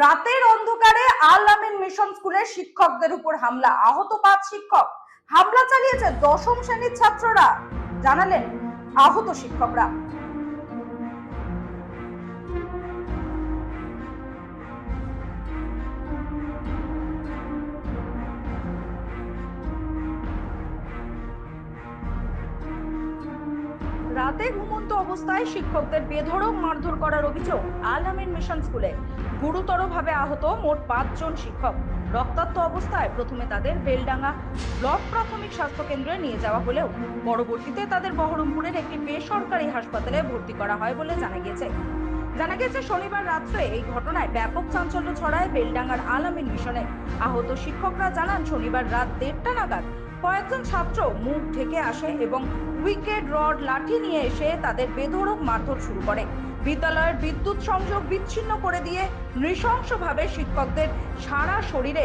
রাতের অন্ধকারে আল আমিন মিশন স্কুলের শিক্ষকদের উপর হামলা। আহত পাঁচ শিক্ষক। হামলা চালিয়েছে দশম শ্রেণির ছাত্ররা। জানালেন আহত শিক্ষকরা। রাতে ঘুমন্ত অবস্থায় শিক্ষকদের বেধড়ক মারধর করার অভিযোগ আল আমিন মিশন স্কুলে। গুরুতরভাবে আহত মোট পাঁচজন শিক্ষক। রক্তাক্ত অবস্থায় প্রথমে তাদের বেলডাঙ্গা ব্লক প্রাথমিক স্বাস্থ্য কেন্দ্রে নিয়ে যাওয়া হলেও পরবর্তীতে তাদের বহরমপুরের একটি বেসরকারি হাসপাতালে ভর্তি করা হয় বলে জানা গিয়েছে। জানা গেছে শনিবার রাত্রে এই ঘটনায় ব্যাপক চাঞ্চল্য ছড়ায় বেলডাঙ্গার আল আমিন মিশনে। আহত শিক্ষকরা জানান, শনিবার রাত দেড়টা নাগাদ কয়েকজন ছাত্র মুখ ঢেকে আসে এবং উইকেট, রড, লাঠি নিয়ে এসে তাদের বেধড়ক মারধর শুরু করে। বিদ্যালয়ের বিদ্যুৎ সংযোগ বিচ্ছিন্ন করে দিয়ে নৃশংসভাবে শিক্ষকদের সারা শরীরে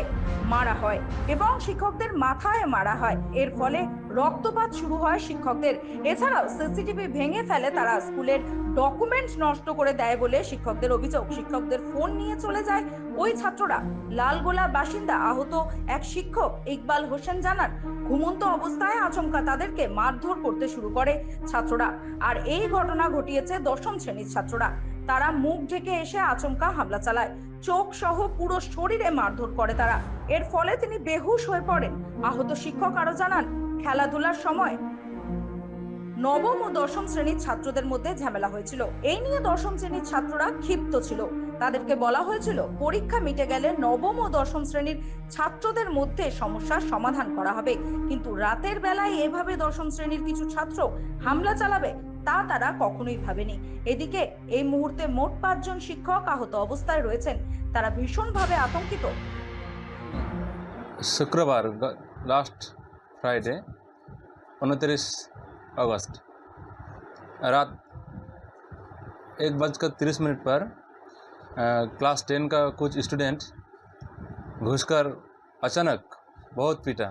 মারা হয় এবং শিক্ষকদের মাথায় মারা হয়। এর ফলে রক্তপাত শুরু হয় শিক্ষকদের। এছাড়াও সিসিটিভি ভেঙে ফেলে তারা স্কুলের ডকুমেন্টস নষ্ট করে দেয় বলে শিক্ষকদের অভিযোগ। শিক্ষকদের ফোন নিয়ে চলে যায় ওই ছাত্ররা। লালগোলার বাসিন্দা আহত এক শিক্ষক ইকবাল হোসেন জানান, ঘুমন্ত অবস্থায় আচমকা তাদেরকে মারধর করতে শুরু করে ছাত্ররা। আর এই ঘটনা ঘটিয়েছে দশম শ্রেণির ছাত্ররা। তারা মুখ ঢেকে এসে আচমকা হামলা চালায়। চোখ সহ পুরো শরীরে মারধর করে তারা। এর ফলে তিনি বেহুশ হয়ে পড়েন। আহত শিক্ষক আরও জানান খেলাধুলার সময় নবম ও দশম শ্রেণির ছাত্রদের মধ্যে ঝামেলা হয়েছিল। এই নিয়ে দশম শ্রেণির ছাত্ররা ক্ষিপ্ত ছিল। তাদেরকে বলা হয়েছিল, পরীক্ষা মিটে গেলে নবম ও দশম শ্রেণির ছাত্রদের মধ্যে সমস্যার সমাধান করা হবে। কিন্তু রাতের বেলায় এভাবে দশম শ্রেণির কিছু ছাত্র হামলা চালাবে, তা তারা কখনোই ভাবেনি। এদিকে এই মুহূর্তে মোট পাঁচজন শিক্ষক আহত অবস্থায় রয়েছেন। তারা ভীষণভাবে আতঙ্কিত। শুক্রবার লাস্ট फ्राइडे उनतीस अगस्त। रात एक बजकर तीस मिनट पर अ, क्लास टेन का कुछ स्टूडेंट घुसकर अचानक बहुत पीटा।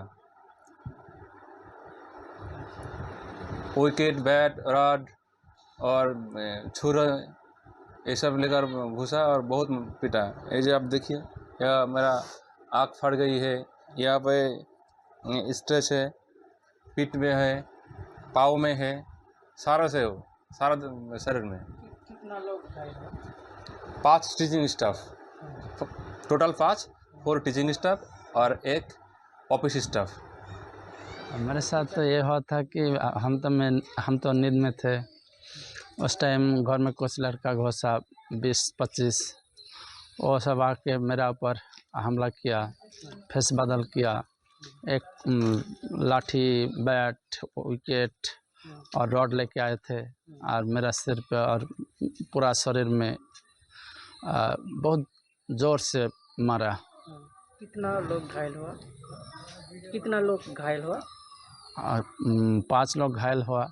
विकेट बैट रॉड और छुरा ये सब लेकर घुसा और बहुत पीटा। ये जो आप देखिए यह मेरा आँख फट गई है। यहाँ पे स्ट्रेच है पीठ में है पाँव में है सारा से हो सारा शरीर में। कितना लोग पाँच टीचिंग स्टाफ टोटल पाँच फोर टीचिंग स्टाफ और एक ऑफ़िस स्टाफ मेरे साथ तो ये हुआ था कि हम तो मैं हम तो नींद में थे। उस टाइम घर में कुछ लड़का घोसा बीस पच्चीस वो सब आके मेरा ऊपर हमला किया फेस बदल किया। एक लाठी बैट विकेट और रॉड लेके आए थे और मेरा सिर पे और पूरा शरीर में आ, बहुत ज़ोर से मारा। कितना लोग घायल हुआ? कितना लोग घायल हुआ? और पाँच लोग घायल हुआ।